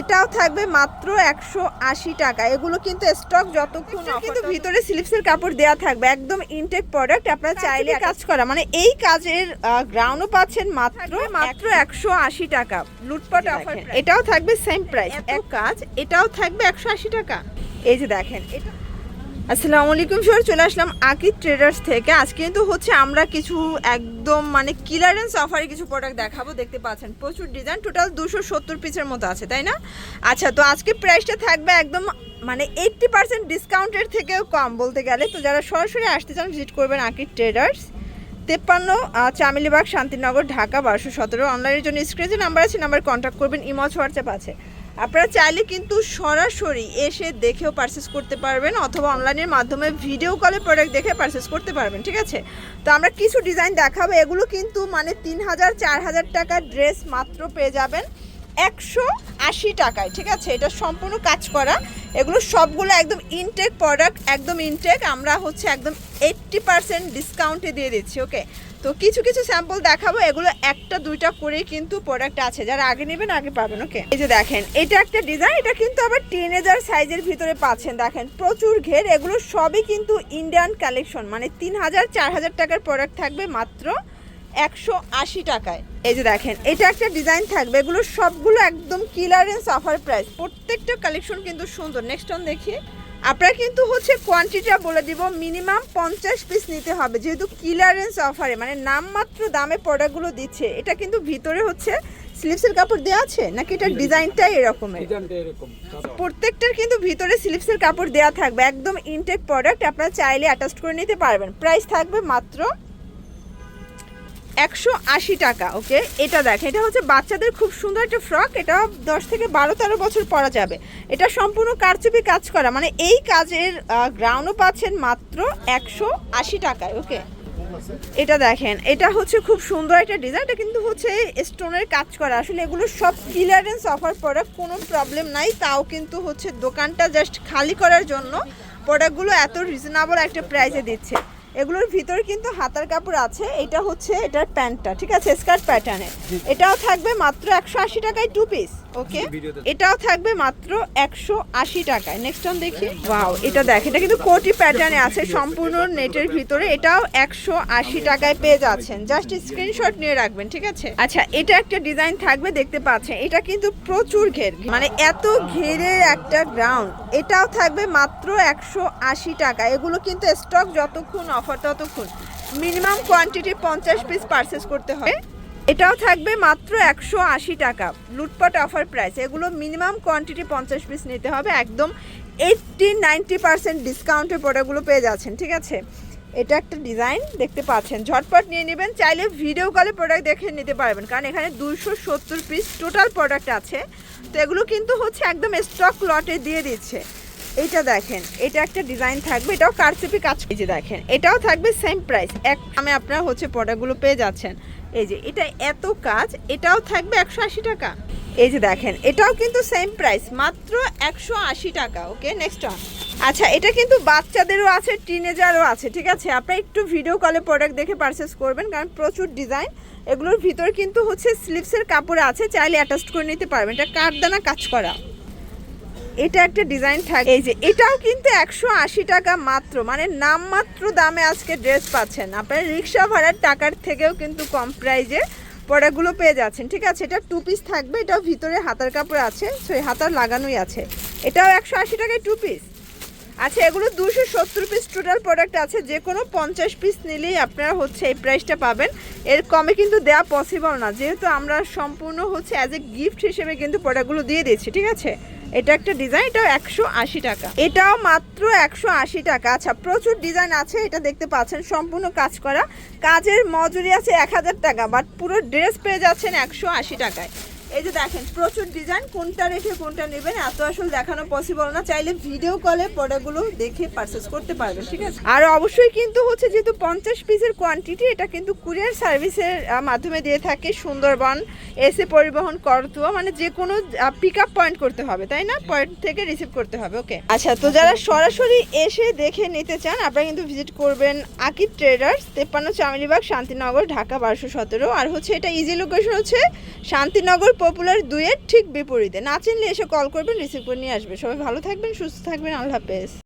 এটাও থাকবে মাত্র একশো আশি টাকা। এগুলো কিন্তু স্টক যতক্ষণ কিন্তু ভিতরে স্লিপসের কাপড় দেওয়া থাকবে একদম ইনটেক প্রোডাক্ট আপনারা চাইলে কাজ করা। মানে এই কাজের গ্রাউন্ডও পাচ্ছেন মাত্র মাত্র একশো আশি টাকা। লুটপাট অফার এটাও থাকবে সেম প্রাইস এক কাজ এটাও থাকবে একশো আশি টাকা। এই যে দেখেন এটা আসসালামু আলাইকুম স্যার চলে আসলাম আকিদ ট্রেডার্স থেকে। আজকে কিন্তু হচ্ছে আমরা কিছু একদম মানে ক্লিয়ারেন্স অফারে কিছু প্রোডাক্ট দেখাবো। দেখতে পাচ্ছেন, প্রচুর ডিজাইন টোটাল দুশো সত্তর পিসের মতো আছে, তাই না? আচ্ছা তো আজকে প্রাইসটা থাকবে একদম মানে এইট্টি পার্সেন্ট ডিসকাউন্টের থেকেও কম বলতে গেলে। তো যারা সরাসরি আসতে চান ভিজিট করবেন আকিদ ট্রেডার্স তেপ্পান্ন চামেলিবাগ, শান্তিনগর, ঢাকা, বারোশো সতেরো। অনলাইনের জন্য স্ক্রিনে নাম্বার আছে নাম্বার কন্ট্যাক্ট করবেন। ইমজ হোয়াটসঅ্যাপ আছে। আপনারা চাইলে কিন্তু সরাসরি এসে দেখেও পারচেস করতে পারবেন অথবা অনলাইনের মাধ্যমে ভিডিও কলে প্রোডাক্ট দেখে পারচেস করতে পারবেন, ঠিক আছে? তো আমরা কিছু ডিজাইন দেখাবো, এগুলো কিন্তু মানে তিন হাজার, চার হাজার টাকার ড্রেস মাত্র পেয়ে যাবেন একশো আশি টাকায়, ঠিক আছে? এটা সম্পূর্ণ কাজ করা। এগুলো সবগুলো একদম ইনটেক প্রোডাক্ট একদম ইনটেক আমরা হচ্ছে একদম এইট্টি পার্সেন্ট ডিসকাউন্টে দিয়ে দিচ্ছি ওকে তো কিছু কিছু স্যাম্পল দেখাবো, এগুলো একটা দুইটা করেই কিন্তু প্রোডাক্ট আছে, যারা আগে নেবেন আগে পাবেন ওকে এই যে দেখেন, এটা একটা ডিজাইন এটা কিন্তু আবার টিনেজার সাইজের ভিতরে পাচ্ছেন, দেখেন, প্রচুর ঘের, এগুলো সবই কিন্তু ইন্ডিয়ান কালেকশন মানে তিন হাজার, চার হাজার টাকার প্রোডাক্ট থাকবে মাত্র। একশো আশি টাকায়। এই যে দেখেন এটা একটা ডিজাইন থাকবে এগুলো সবগুলো একদম কিলারেন্স অফার প্রাইস প্রত্যেকটা কালেকশন কিন্তু সুন্দর। নেক্সট অন দেখি। আপনারা কিন্তু হচ্ছে কোয়ান্টিটিটা বলে দিব মিনিমাম পঞ্চাশ পিস নিতে হবে যেহেতু কিলারেন্স অফারে মানে নামমাত্র দামে প্রোডাক্টগুলো দিচ্ছে। এটা কিন্তু ভিতরে হচ্ছে স্লিপসের কাপড় দেওয়া আছে নাকি এটা ডিজাইনটাই এরকমের? প্রত্যেকটার কিন্তু ভিতরে স্লিপসের কাপড় দেওয়া থাকবে একদম ইনটেক প্রোডাক্ট আপনারা চাইলে অ্যাটাচ করে নিতে পারবেন। প্রাইস থাকবে মাত্র একশো আশি টাকা ওকে এটা দেখ, এটা হচ্ছে বাচ্চাদের খুব সুন্দর একটা ফ্রক এটা দশ থেকে বারো, তেরো বছর পরা যাবে। এটা সম্পূর্ণ কারচুপি কাজ করা মানে এই কাজের গ্রাউন্ডও পাচ্ছেন মাত্র একশো আশি টাকায় ওকে এটা দেখেন, এটা হচ্ছে খুব সুন্দর একটা ডিজাইন এটা কিন্তু হচ্ছে স্টোনের কাজ করা। আসলে এগুলো সব ক্লিয়ারেন্স অফার প্রোডাক্ট কোনো প্রবলেম নাই, তাও কিন্তু হচ্ছে দোকানটা জাস্ট খালি করার জন্য প্রোডাক্টগুলো এত রিজনেবল একটা প্রাইসে দিচ্ছে। এগুলোর ভিতরে কিন্তু হাতার কাপড় আছে। এটা হচ্ছে এটার প্যান্টটা ঠিক আছে? স্কার্ট প্যাটার্নের এটাও থাকবে মাত্র একশো আশি টাকায় টু পিস ওকে এটাও থাকবে মাত্র একশো আশি টাকায়। নেক্সট অন দেখি। ওয়াও এটা দেখ এটা কিন্তু কোটি প্যাটার্নে আছে সম্পূর্ণ নেটের ভিতরে। এটাও একশো আশি টাকায় পেয়ে যাচ্ছেন। জাস্ট স্ক্রিনশট নিয়ে রাখবেন ঠিক আছে? আচ্ছা এটা একটা ডিজাইন থাকবে দেখতে পাচ্ছেন। এটা কিন্তু প্রচুর ঘের মানে এত ঘেরের একটা গ্রাউন্ড এটাও থাকবে মাত্র একশো আশি টাকা এগুলো কিন্তু স্টক যতক্ষণ অফার ততক্ষণ মিনিমাম কোয়ান্টিটি পঞ্চাশ পিস পারচেস করতে হবে। এটাও থাকবে মাত্র একশো আশি টাকা। লুটপাট অফার প্রাইস এগুলো মিনিমাম কোয়ান্টিটি পঞ্চাশ পিস নিতে হবে। একদম এইটটি নাইনটি পার্সেন্ট ডিসকাউন্টের প্রোডাক্টগুলো পেয়ে যাচ্ছেন, ঠিক আছে? এটা একটা ডিজাইন দেখতে পাচ্ছেন। ঝটপট নিয়ে নেবেন, চাইলে ভিডিও কলে প্রোডাক্ট দেখে নিতে পারবেন। কারণ এখানে দুইশো সত্তর পিস টোটাল প্রোডাক্ট আছে। তো এগুলো কিন্তু হচ্ছে একদম স্টক লটে দিয়ে দিচ্ছে। এইটা দেখেন, এটা একটা ডিজাইন থাকবে, এটাও কারচুপি কাজ যে দেখেন, এটাও থাকবে সেম প্রাইস এক আমি আপনারা হচ্ছে প্রোডাক্টগুলো পেয়ে যাচ্ছেন। এই যে, এটা এত কাজ, এটাও থাকবে একশো আশি টাকা। এই যে দেখেন, এটাও কিন্তু সেম প্রাইস মাত্র একশো আশি টাকা ওকে নেক্সট অন আচ্ছা এটা কিন্তু বাচ্চাদেরও আছে টিনেজারও আছে, ঠিক আছে? আপনারা একটু ভিডিও কলে প্রোডাক্ট দেখে পারচেস করবেন, কারণ প্রচুর ডিজাইন এগুলোর ভিতর কিন্তু হচ্ছে স্লিপসের কাপড় আছে, চাইলে অ্যাটাচ করে নিতে পারবেন। এটা কাঠদানা কাজ করা। এটা একটা ডিজাইন থাকে এই যে এটাও কিন্তু একশো আশি টাকা মাত্র। মানে নামমাত্র দামে আজকে ড্রেস পাচ্ছেন। আপনার রিক্সা ভাড়ার টাকার থেকেও কিন্তু কম প্রাইজে পড়াগুলো পেয়ে যাচ্ছেন। ঠিক আছে এটা টু পিস থাকবে এটাও ভিতরে হাতার কাপড় আছে সেই হাতার লাগানোই আছে। এটাও একশো আশি টাকায় টু পিস আচ্ছা এগুলো দুশো সত্তর পিস টোটাল প্রোডাক্ট আছে। যে কোনো পঞ্চাশ পিস নিলেই আপনারা হচ্ছে এই প্রাইসটা পাবেন। এর কমে কিন্তু দেওয়া পসিবল না। যেহেতু আমরা সম্পূর্ণ হচ্ছে অ্যাজ এ গিফট হিসেবে কিন্তু প্রোডাক্টগুলো দিয়ে দিচ্ছি ঠিক আছে? এটা একটা ডিজাইন এটা একশো আশি টাকা। এটাও মাত্র একশো আশি টাকা। আচ্ছা প্রচুর ডিজাইন আছে, এটা দেখতে পাচ্ছেন, সম্পূর্ণ কাজ করা। কাজের মজুরি আছে এক হাজার টাকা বাট পুরো ড্রেস পেয়ে যাচ্ছেন একশো আশি টাকায়। এই যে দেখেন, প্রচুর ডিজাইন কোনটা রেখে কোনটা নেবেন, এত আসলে দেখানো পসিবল না। চাইলে ভিডিও কলে প্রোডাক্টগুলো দেখে পারচেস করতে পারবেন, ঠিক আছে? আর অবশ্যই কিন্তু হচ্ছে যেহেতু পঞ্চাশ পিসের কোয়ান্টিটি এটা কিন্তু কুরিয়ার সার্ভিসের মাধ্যমে দিয়ে থাকে সুন্দরবন এসে পরিবহন, করতুয়া মানে যে কোনো পিক আপ পয়েন্ট করতে হবে, তাই না? পয়েন্ট থেকে রিসিভ করতে হবে ওকে আচ্ছা তো যারা সরাসরি এসে দেখে নিতে চান, আপনারা কিন্তু ভিজিট করবেন আকিব ট্রেডার্স তেপ্পান্ন চামিলিবাগ, শান্তিনগর, ঢাকা বারোশো সতেরো। আর হচ্ছে এটা ইজি লোকেশন হচ্ছে শান্তিনগর পপুলার দুয়ের ঠিক বিপরীতে। না চিনলে এসে কল করবেন রিসিভ করে নিয়ে আসবে। সবাই ভালো থাকবেন, সুস্থ থাকবেন, আল্লাহ হাফেজ।